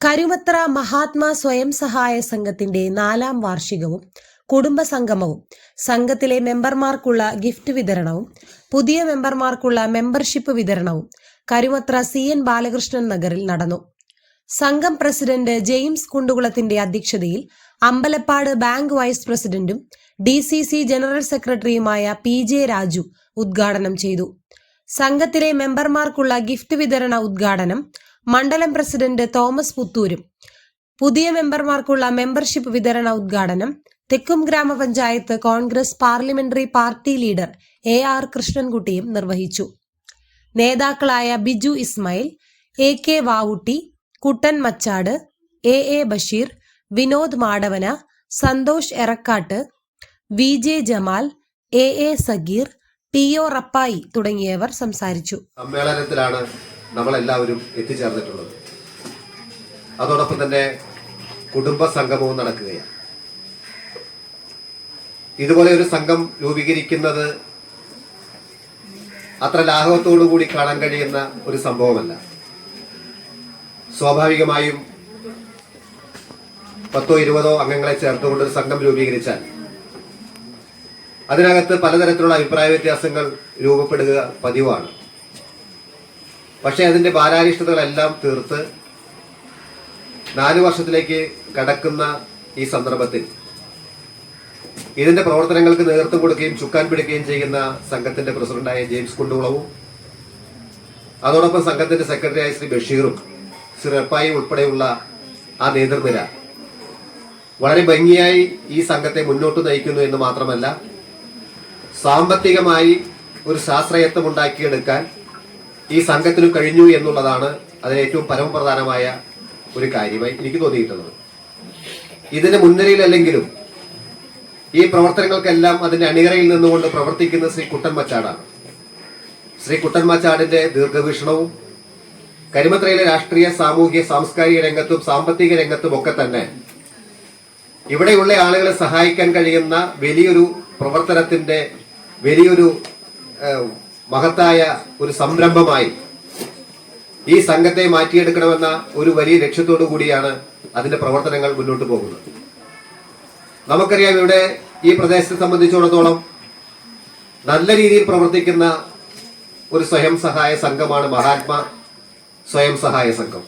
കരുമത്ര മഹാത്മാ സ്വയം സഹായ സംഘത്തിന്റെ നാലാം വാർഷികവും കുടുംബ സംഗമവും സംഘത്തിലെ മെമ്പർമാർക്കുള്ള ഗിഫ്റ്റ് വിതരണവും പുതിയ മെമ്പർമാർക്കുള്ള മെമ്പർഷിപ്പ് വിതരണവും കരുമത്ര സി എൻ ബാലകൃഷ്ണൻ നഗറിൽ നടന്നു. സംഘം പ്രസിഡന്റ് ജെയിംസ് കുണ്ടുകുളത്തിന്റെ അധ്യക്ഷതയിൽ അമ്പലപ്പാട് ബാങ്ക് വൈസ് പ്രസിഡന്റും ഡി സി സി ജനറൽ സെക്രട്ടറിയുമായ പി ജെ രാജു ഉദ്ഘാടനം ചെയ്തു. സംഘത്തിലെ മെമ്പർമാർക്കുള്ള ഗിഫ്റ്റ് വിതരണ ഉദ്ഘാടനം മണ്ഡലം പ്രസിഡന്റ് തോമസ് പുത്തൂരും. പുതിയ മെമ്പർമാർക്കുള്ള മെമ്പർഷിപ്പ് വിതരണ ഉദ്ഘാടനം തെക്കും ഗ്രാമപഞ്ചായത്ത് Congress parliamentary party leader A R കൃഷ്ണൻകുട്ടിയും നിർവഹിച്ചു. നേതാക്കളായ Biju Ismail A K Vavutty Kuttan Machad A A Basheer Vinod Madavana Santhosh Erakkat V J Jamal A A Sageer P O Rappai തുടങ്ങിയവർ സംസാരിച്ചു. സമ്മേളനത്തിലാണ് നമ്മളെല്ലാവരും എത്തിച്ചേർന്നിട്ടുള്ളത്. അതോടൊപ്പം തന്നെ കുടുംബ സംഗമവും നടക്കുകയാണ്. ഇതുപോലെ ഒരു സംഘം രൂപീകരിക്കുന്നത് അത്ര ലാഘവത്തോടു കൂടി കാണാൻ കഴിയുന്ന ഒരു സംഭവമല്ല. സ്വാഭാവികമായും പത്തോ ഇരുപതോ അംഗങ്ങളെ ചേർത്തുകൊണ്ട് ഒരു സംഘം രൂപീകരിച്ചാൽ അതിനകത്ത് പലതരത്തിലുള്ള അഭിപ്രായ വ്യത്യാസങ്ങൾ രൂപപ്പെടുക പതിവാണ്. പക്ഷേ അതിന്റെ ബാലാരിഷ്ടതകളെല്ലാം തീർത്ത് നാലു വർഷത്തിലേക്ക് കടക്കുന്ന ഈ സന്ദർഭത്തിൽ ഇതിന്റെ പ്രവർത്തനങ്ങൾക്ക് നേതൃത്വം കൊടുക്കുകയും ചുക്കാൻ പിടിക്കുകയും ചെയ്യുന്ന സംഘത്തിന്റെ പ്രസിഡന്റായ ജെയിംസ് കുണ്ടുകുളവും അതോടൊപ്പം സംഘത്തിന്റെ സെക്രട്ടറിയായ ശ്രീ ബഷീറും ശ്രീ റപ്പായി ഉൾപ്പെടെയുള്ള ആ നേതൃനിര വളരെ ഭംഗിയായി ഈ സംഘത്തെ മുന്നോട്ട് നയിക്കുന്നു എന്ന് മാത്രമല്ല സാമ്പത്തികമായി ഒരു ശാസ്ത്രയത്വം ഉണ്ടാക്കിയെടുക്കാൻ ഈ സംഘത്തിന് കഴിഞ്ഞു എന്നുള്ളതാണ് അതിന് ഏറ്റവും പരമപ്രധാനമായ ഒരു കാര്യമായി എനിക്ക് തോന്നിയിട്ടുള്ളത്. ഇതിന് മുൻനിരയിലല്ലെങ്കിലും ഈ പ്രവർത്തനങ്ങൾക്കെല്ലാം അതിന്റെ അണിയറയിൽ നിന്നുകൊണ്ട് പ്രവർത്തിക്കുന്ന ശ്രീ കുട്ടൻ മച്ചാടാണ്. ശ്രീ കുട്ടൻ മച്ചാടിന്റെ ദീർഘവീക്ഷണവും കരിമത്രയിലെ രാഷ്ട്രീയ സാമൂഹ്യ സാംസ്കാരിക രംഗത്തും സാമ്പത്തിക രംഗത്തും ഒക്കെ തന്നെ ഇവിടെയുള്ള ആളുകളെ സഹായിക്കാൻ കഴിയുന്ന വലിയൊരു പ്രവർത്തനത്തിന്റെ വലിയൊരു മഹത്തായ ഒരു സംരംഭമായി ഈ സംഘത്തെ മാറ്റിയെടുക്കണമെന്ന ഒരു വലിയ ലക്ഷ്യത്തോടു കൂടിയാണ് അതിന്റെ പ്രവർത്തനങ്ങൾ മുന്നോട്ട് പോകുന്നത്. നമുക്കറിയാം ഇവിടെ ഈ പ്രദേശത്തെ സംബന്ധിച്ചിടത്തോളം നല്ല രീതിയിൽ പ്രവർത്തിക്കുന്ന ഒരു സ്വയം സഹായ സംഘമാണ് മഹാത്മാ സ്വയം സഹായ സംഘം.